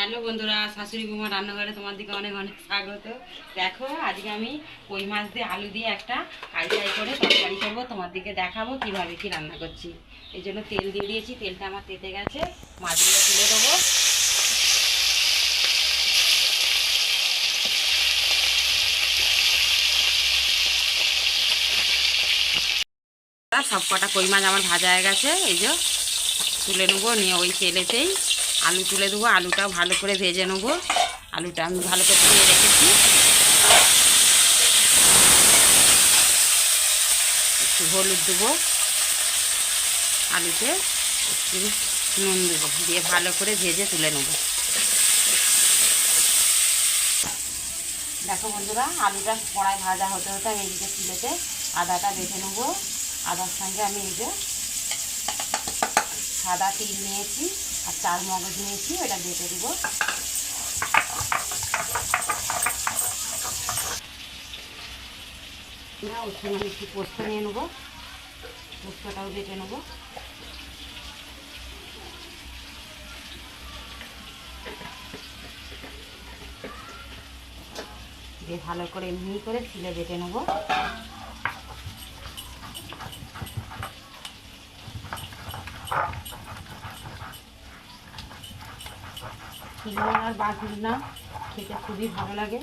Hello বন্ধুরা, শাশুড়ি বৌমা রান্নাঘরে তোমার দিকে অনেক অনেক স্বাগত। দেখো, আজকে আমি কই মাছ দিয়ে আলু দিয়ে একটা কারি কারি করে তরকারি করব তোমার দিকে দেখাবো কীভাবে কি রান্না করছি। এই জন্য তেল দিয়ে দিয়েছি, তেলটা আমার তেতে গেছে, মাছগুলো তুলে দেবো। সব কটা কই মাছ আমার ভাজা হয়ে গেছে, এই যে তুলে নেব, নিয়ে ওই তেলেতেই আলু তুলে দেবো আলুটাও ভালো করে ভেজে নেব। আলুটা আমি ভালো করে ধুয়ে রেখেছি। একটু হলুদ দেবো। আলুতে একটু নুন দেবো, দিয়ে ভালো করে ভেজে তুলে নেব। দেখো বন্ধুরা, আলুটা কড়াই ভাজা হতে হতে আমি এদিকে তুলেতে আদাটা বেটে নেব। আদার সঙ্গে আমি এই যে সাদা তিল নিয়েছি আর চার মগজ নিয়েছি, ওটা বেটে দেব। ওর সঙ্গে একটু পোস্ত নিয়ে নেব। পোস্তটাও বেটে নেব। দিয়ে ভালো করে এমনি করে ছিলে বেটে নেব। খিচুড়ি আর বাঁকুড়ি না, খেতে খুবই ভালো লাগে।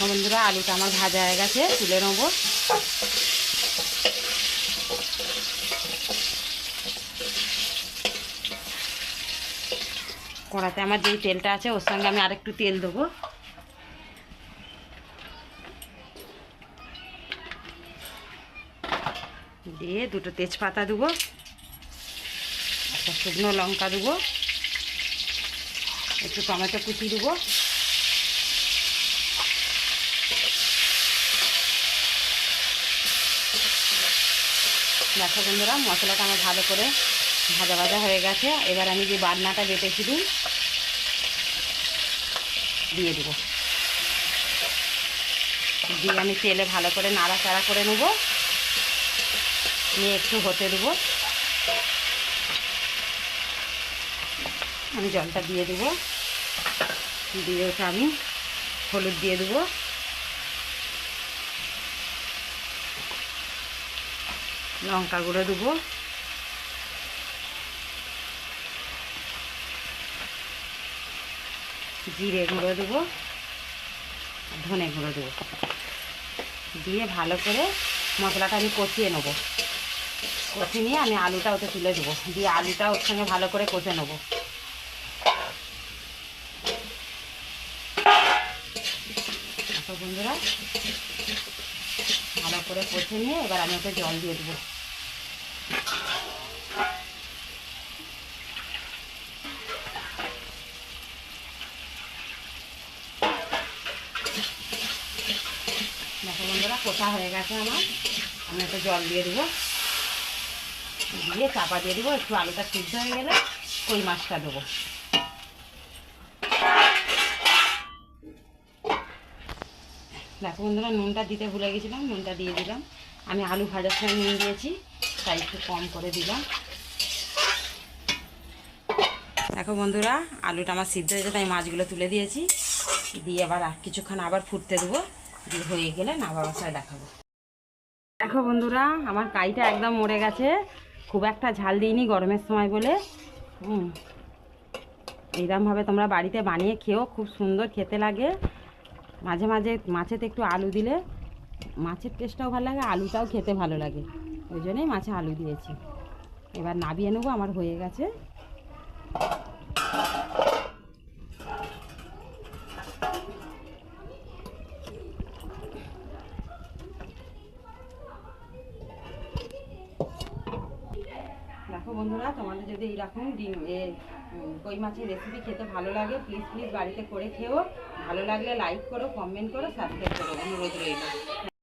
বন্ধুরা, আলুটা আমার ভাজা হয়ে গেছে, তুলে নেব। কড়াতে। আমার যেই তেলটা আছে, ওর সঙ্গে আমি আরেকটু তেল দেবো। দিয়ে দুটো তেজপাতা দেবো, একটা শুকনো লঙ্কা দেবো, একটু টমেটো কুচি দেবো। দেখো বন্ধুরা, মশলাটা আমার ভালো করে ভাজা ভাজা হয়ে গেছে। এবার আমি যে বাটনাটা বেটেছিলাম দিয়ে দেবো। দিয়ে আমি তেলে ভালো করে নাড়াচাড়া করে নেব। নিয়ে একটু হতে দেবো। আমি জলটা দিয়ে দেবো। দিয়ে ওটা আমি হলুদ দিয়ে দেবো। লঙ্কা গুঁড়ো দেবো। জিরে গুঁড়ো দেবো ধনে গুঁড়ো দেবো। দিয়ে ভালো করে মশলাটা আমি কষিয়ে নেব। কষিয়ে নিয়ে আমি আলুটা ওতে তুলে দেবো। দিয়ে আলুটা ওর সঙ্গে ভালো করে কষে নেব। দেখো বন্ধুরা, ভালো করে কষে নিয়ে এবার আমি ওকে জল দিয়ে দেবো দেখো বন্ধুরা, কোথা হয়ে গেছে আমার? আমি একটু জল দিয়ে দেবো। দিয়ে চাপা দিয়ে দেবো, একটু আলুটা সিদ্ধ হয়ে গেলে কই মাছটা দেবো? দেখো বন্ধুরা, নুনটা দিতে ভুলে গেছিলাম, নুনটা দিয়ে দিলাম। আমি আলু ভাজার সময় নুন দিয়েছি, তাই একটু কম করে দিলাম। দেখো বন্ধুরা, আলুটা আমার সিদ্ধ হয়েছে, তাই মাছগুলো তুলে দিয়েছি। দিয়ে আবার কিছুক্ষণ আবার ফুটতে দেবো। হয়ে গেলে নাবা বাসায় দেখাবো। দেখো বন্ধুরা, আমার কাইটা একদম মরে গেছে। খুব একটা ঝাল দিইনি গরমের সময় বলে। হুম। এইরকমভাবে তোমরা বাড়িতে বানিয়ে খেও, খুব সুন্দর খেতে লাগে। মাঝে মাঝে মাছেতে একটু আলু দিলে মাছের টেস্টটাও ভালো লাগে, আলুটাও খেতে ভালো লাগে। ওই জন্যই মাছে আলু দিয়েছি। এবার নাবিয়ে নেব, আমার হয়ে গেছে। বন্ধুরা, তোমাদের যদি এইরকম ডিম, এ, কই মাছের রেসিপি খেতে ভালো লাগে প্লিজ প্লিজ বাড়িতে করে খেও। ভালো লাগলে লাইক করো কমেন্ট করো সাবস্ক্রাইব করো। অনুরোধ রইল।